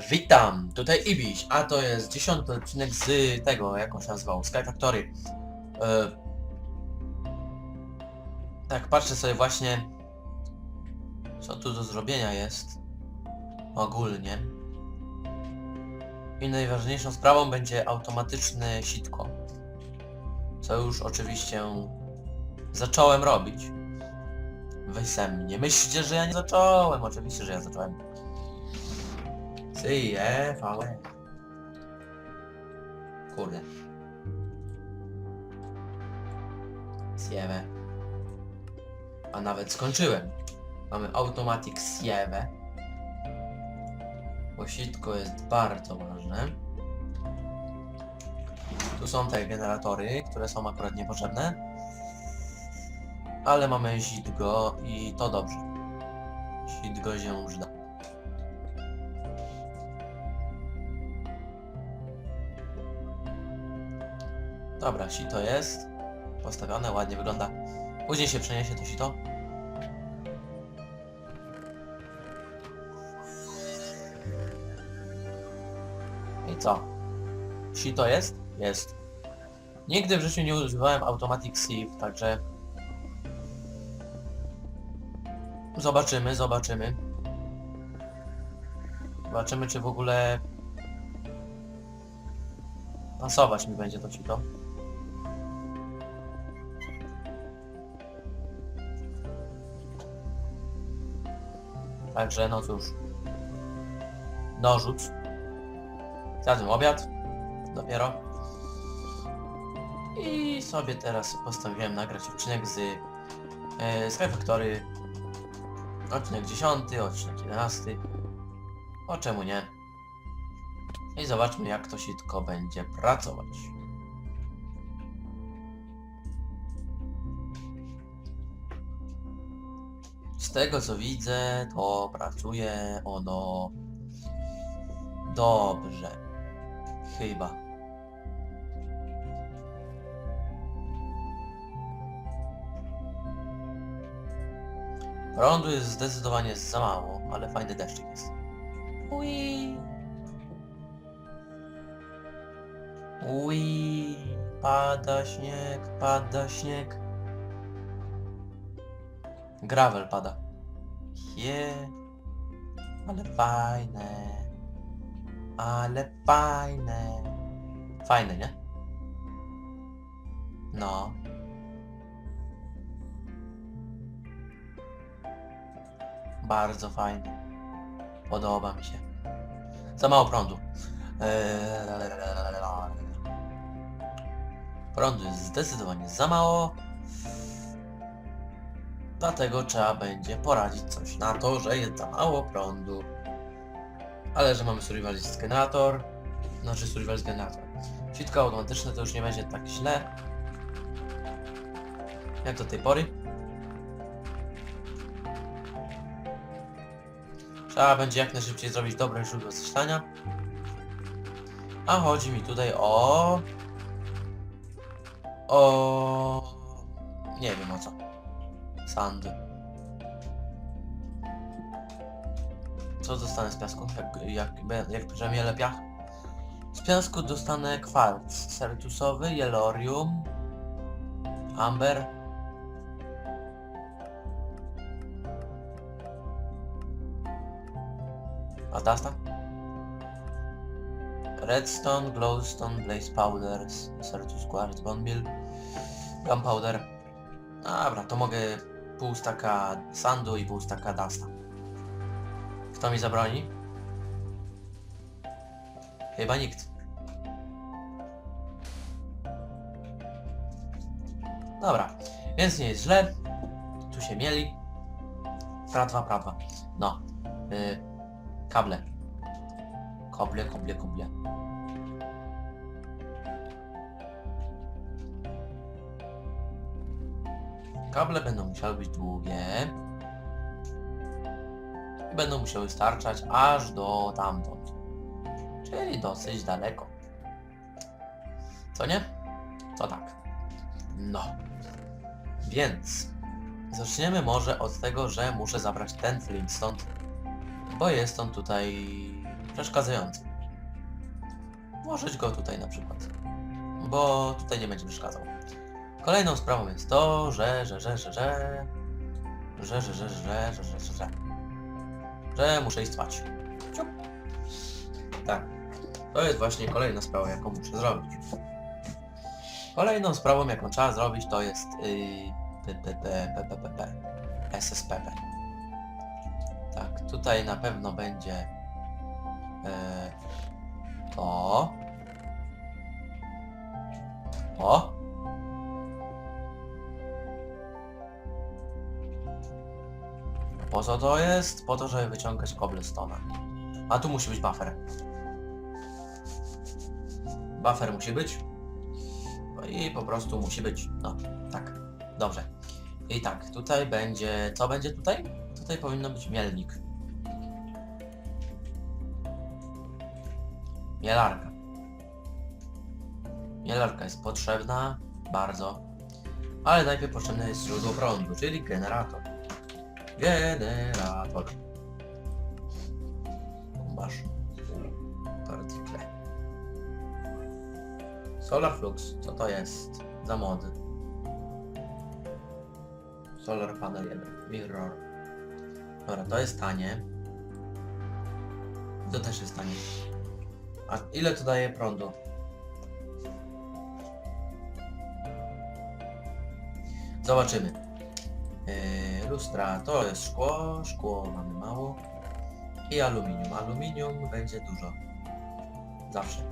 Witam, tutaj Ibiś, a to jest dziesiąty odcinek z tego, jak on się nazywał, Sky Factory. E... Tak, patrzę sobie właśnie, co tu do zrobienia jest, ogólnie. I najważniejszą sprawą będzie automatyczne sitko, co już oczywiście zacząłem robić. Wy se mnie myślicie, że ja nie zacząłem, oczywiście, że ja zacząłem. Ty, e, fałe. Kurde. Siewę. A nawet skończyłem. Mamy Automatic Siewę. Bo sitko jest bardzo ważne. Tu są te generatory, które są akurat niepotrzebne. Ale mamy sitgo i to dobrze. Sitgo się przyda. Dobra, sito jest. Postawione, ładnie wygląda. Później się przeniesie to sito. I co? Sito jest? Jest. Nigdy w życiu nie używałem Automatic Sieve, także... Zobaczymy, zobaczymy. Zobaczymy, czy w ogóle pasować mi będzie to sito. Także no cóż. Dorzuc. Zjadłem obiad. Dopiero. I sobie teraz postanowiłem nagrać odcinek z e, Sky Factory. Odcinek 10, odcinek 11. O czemu nie? I zobaczmy jak to sitko będzie pracować. Z tego co widzę, to pracuje ono dobrze. Chyba. Prądu jest zdecydowanie za mało, ale fajny deszczyk jest. Ui. Ui. Pada śnieg, pada śnieg. Gravel pada. Je. Ale fajne. Ale fajne. Fajne, nie? No. Bardzo fajne. Podoba mi się. Za mało prądu. Eee, Prądu jest zdecydowanie za mało. Dlatego trzeba będzie poradzić coś na to, że jest za mało prądu. Ale że mamy survivalist generator, znaczy survivalist generator. Sitko automatyczne to już nie będzie tak źle. Jak do tej pory. Trzeba będzie jak najszybciej zrobić dobre źródło zasilania. A chodzi mi tutaj o... O... Nie wiem o co. Co dostanę z piasku? Jak, jak, jak przemielę piach? Z piasku dostanę kwarc sertusowy, jelorium, amber. A dasta? Redstone, glowstone, blaze powders, sertus quartz, bone meal, gunpowder. Dobra, to mogę pół staka sandu i pół staka dasta. Kto mi zabroni? Chyba nikt. Dobra, więc nie jest źle. Tu się mieli. Pratwa, pratwa. No. Y, kable. Koble, koble, koble. Kable będą musiały być długie. I będą musiały starczać aż do tamtąd. Czyli dosyć daleko. Co nie? To tak. No. Więc zaczniemy może od tego, że muszę zabrać ten flint stąd, bo jest on tutaj przeszkadzający. Włożyć go tutaj na przykład, bo tutaj nie będzie przeszkadzał. Kolejną sprawą jest to, że, że, że, że, że, że, że, że, że, że, że, że, że, że muszę iść spać. Ciup. Tak, to jest właśnie kolejna sprawa, jaką muszę zrobić. Kolejną sprawą, jaką trzeba zrobić, to jest yy, SSPP. Tak, tutaj na pewno będzie e, to. O! Po co to jest? Po to, żeby wyciągać cobblestone'a. A tu musi być buffer. Buffer musi być. No i po prostu musi być. No, tak. Dobrze. I tak, tutaj będzie... Co będzie tutaj? Tutaj powinno być mielnik. Mielarka. Mielarka jest potrzebna, bardzo. Ale najpierw potrzebne jest źródło prądu, czyli generator. Generator. Masz. Partikle. Solar Flux, co to jest? Za mody. Solar Panel 1. Mirror. Dobra, to jest tanie. To też jest tanie. A ile to daje prądu? Zobaczymy. Yy, lustra to jest szkło, szkło mamy mało. I aluminium. Aluminium będzie dużo. Zawsze.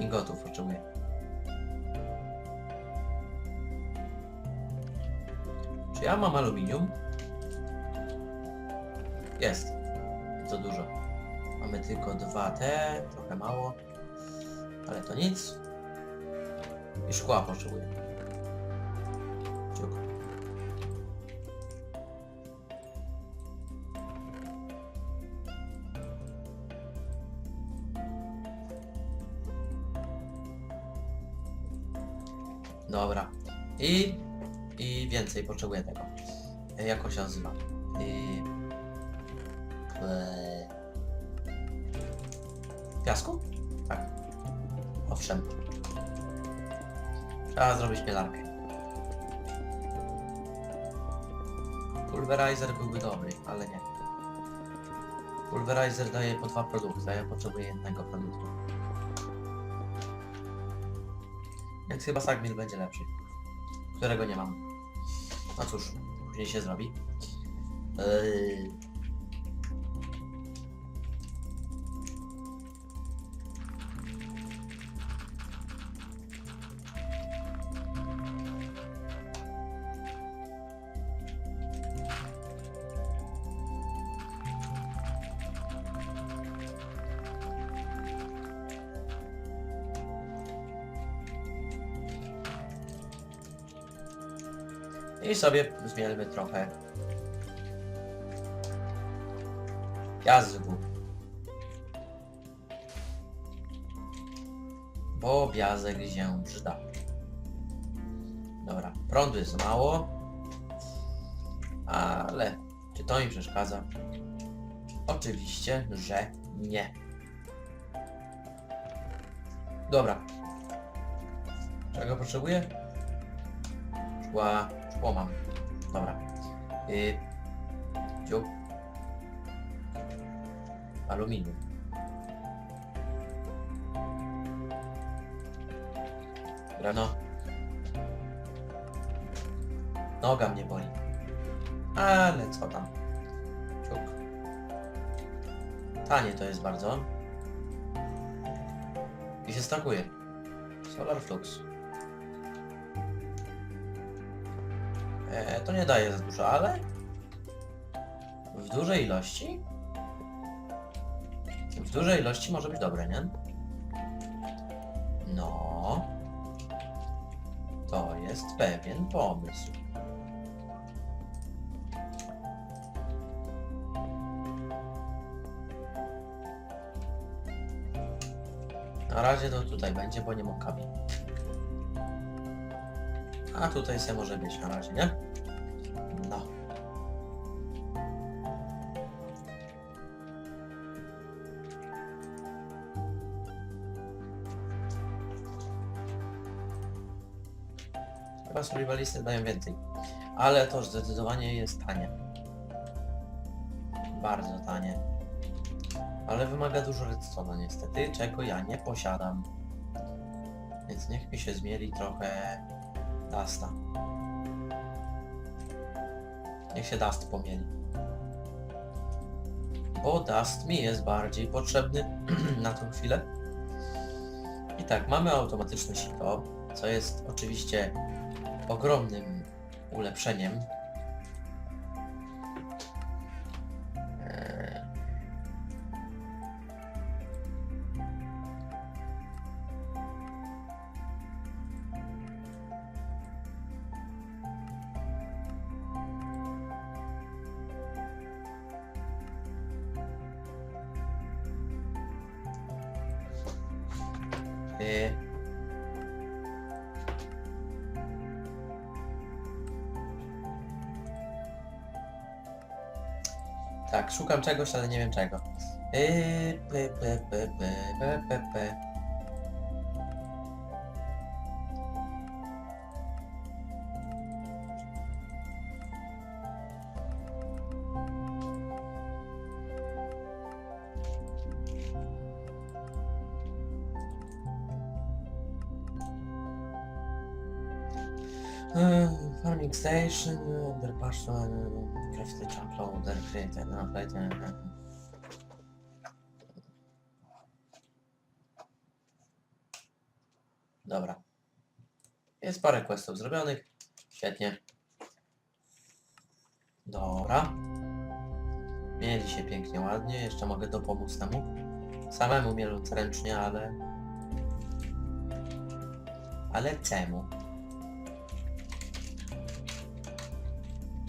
I gotów potrzebuję. Czy ja mam aluminium? Jest. To dużo. Mamy tylko dwa te, trochę mało. Ale to nic. I szkła potrzebuję. Dobra. I, I więcej potrzebuję tego. E, Jak on się nazywa? I... Eee, Piasku? Tak. Owszem. Trzeba zrobić mielarkę. Pulverizer byłby dobry, ale nie. Pulverizer daje po dwa produkty, a ja potrzebuję jednego produktu. Więc chyba Sagmil będzie lepszy. Którego nie mam. No cóż, później się zrobi. Yy... I sobie zmielmy trochę jazgu. Bo biazek się przyda. Dobra, prądu jest mało. Ale czy to mi przeszkadza? Oczywiście, że nie. Dobra. Czego potrzebuję? Szkła, szkło mam. Dobra. Yy, dziób. Aluminium. Dobra, no. Noga mnie boli. Ale co tam. Ciuk. Tanie to jest bardzo. I się stakuje. Solar Flux. To nie daje za dużo, ale w dużej ilości w dużej ilości może być dobre, nie? No. To jest pewien pomysł. Na razie to tutaj będzie, bo nie mam kabin. A tutaj se może być na razie, nie? Survivalisty dają więcej. Ale to zdecydowanie jest tanie. Bardzo tanie. Ale wymaga dużo redstone'a niestety, czego ja nie posiadam. Więc niech mi się zmieli trochę Dusta. Niech się Dust pomieli. Bo Dust mi jest bardziej potrzebny na tą chwilę. I tak, mamy automatyczne sito, co jest oczywiście ogromnym ulepszeniem. Eee, Tak, szukam czegoś, ale nie wiem czego. Yy. Yy, Farming station, under passion, crafty jump loader, create no, create Dobra. Jest parę questów zrobionych. Świetnie. Dobra. Mieli się pięknie, ładnie. Jeszcze mogę dopomóc temu. Samemu mieląc ręcznie, ale... Ale czemu?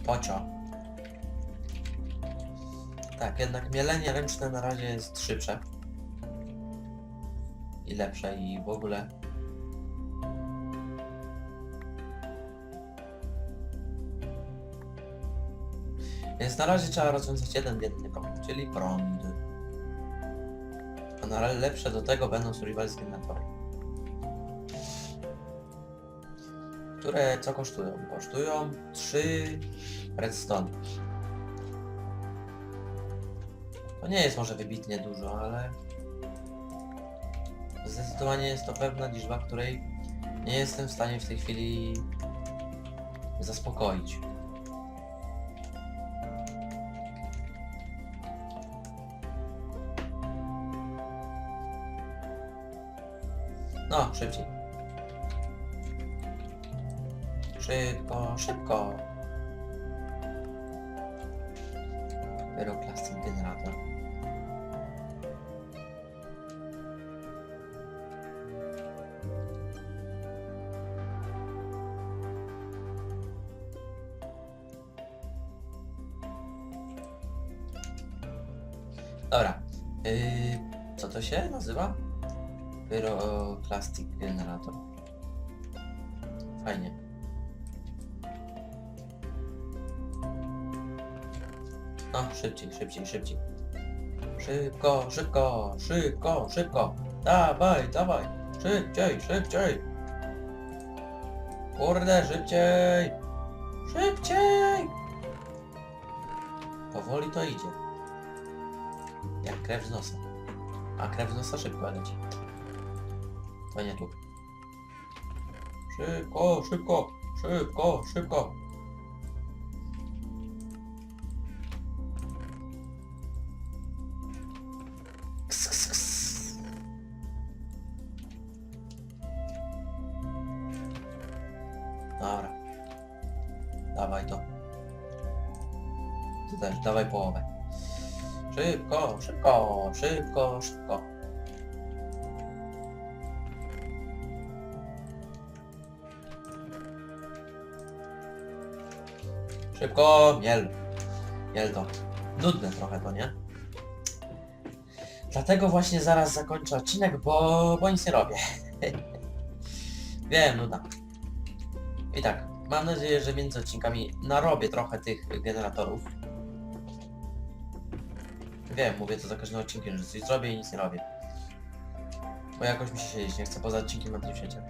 Pocio. Tak, jednak mielenie ręczne na razie jest szybsze. I lepsze i w ogóle. Więc na razie trzeba rozwiązać jeden biedny problem, czyli prąd. A na lepsze do tego będą survival generatory. Które co kosztują? Kosztują 3 redstone. To nie jest może wybitnie dużo, ale zdecydowanie jest to pewna liczba, której nie jestem w stanie w tej chwili zaspokoić. No, szybciej. Szybko, szybko. Pyroklastic generator. Dobra. Yy, co to się nazywa? Pyroklastic generator. Fajnie. No, szybciej, szybciej, szybciej. Szybko, szybko, szybko, szybko. Dawaj, dawaj. Szybciej, szybciej. Kurde, szybciej. Szybciej. Powoli to idzie. Jak krew z nosa. A krew z nosa szybko leci. To nie tu. Szybko, szybko, szybko, szybko. Dobra. Dawaj to. Ty też, dawaj połowę. Szybko, szybko, szybko, szybko. Szybko, miel. Miel to. Nudne trochę to, nie? Dlatego właśnie zaraz zakończę odcinek, bo, bo nic nie robię. Wiem, nuda. I tak, mam nadzieję, że między odcinkami narobię trochę tych generatorów. Wiem, mówię to za każdym odcinkiem, że coś zrobię i nic nie robię. Bo jakoś mi się siedzieć nie chce, poza odcinkiem na tym świecie.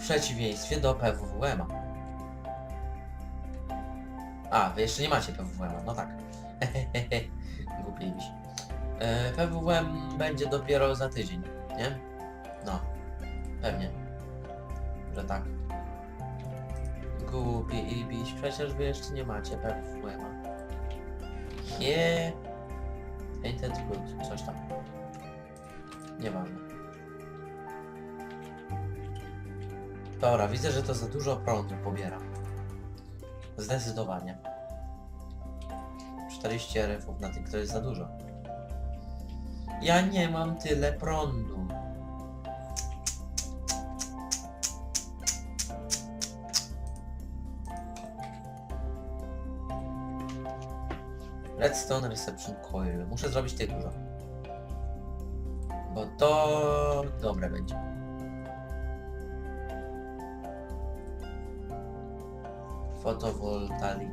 przeciwieństwie do PWWM-a. A, wy jeszcze nie macie PWWM-a, no tak. Głupie iść. E, PWWM będzie dopiero za tydzień, nie? No, pewnie, że tak. Głupie Ibiś, przecież wy jeszcze nie macie. Yeah. Ain't that good, coś tam. Nieważne. Dobra, widzę, że to za dużo prądu pobiera. Zdecydowanie. 40 RF-ów na tym to jest za dużo. Ja nie mam tyle prądu. Redstone Reception Coil. Muszę zrobić tych dużo. Bo to dobre będzie. Fotowoltaik.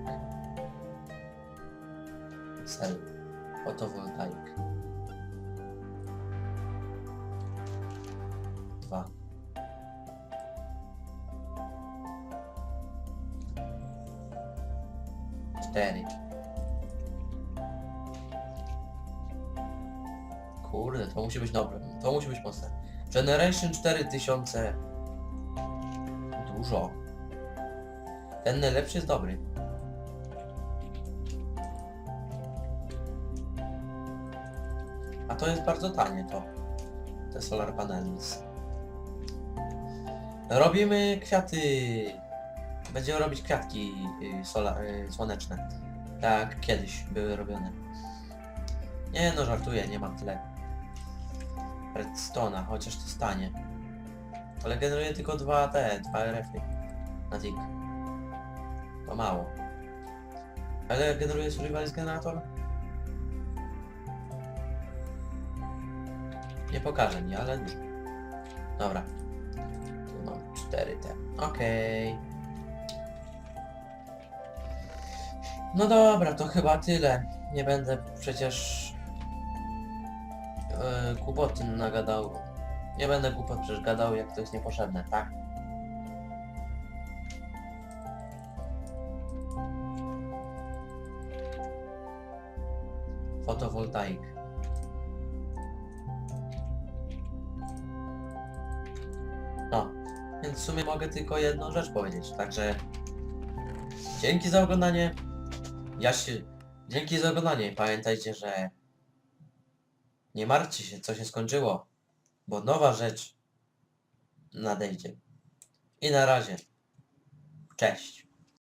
Cell. Fotowoltaik. Dwa. Cztery. Kurde, to musi być dobre. To musi być mocne. Generation 4000. Dużo. Ten najlepszy jest dobry. A to jest bardzo tanie to. Te solar panels. Robimy kwiaty. Będziemy robić kwiatki y, sola, y, słoneczne. Tak, kiedyś były robione. Nie no, żartuję, nie mam tyle. Redstone'a, chociaż to stanie. Ale generuje tylko dwa te, dwa RF-y na tick. To mało. Ale generuje survivalist generator? Nie pokaże mi, ale. Dobra. Tu mam 4 te. Okej. No dobra, to chyba tyle. Nie będę przecież yy, głupoty nagadał. Nie będę głupot przecież gadał, jak to jest niepotrzebne, tak? Fotowoltaik. W sumie mogę tylko jedną rzecz powiedzieć, także dzięki za oglądanie. Ja się... Dzięki za oglądanie. Pamiętajcie, że nie martwcie się, co się skończyło, bo nowa rzecz nadejdzie. I na razie. Cześć.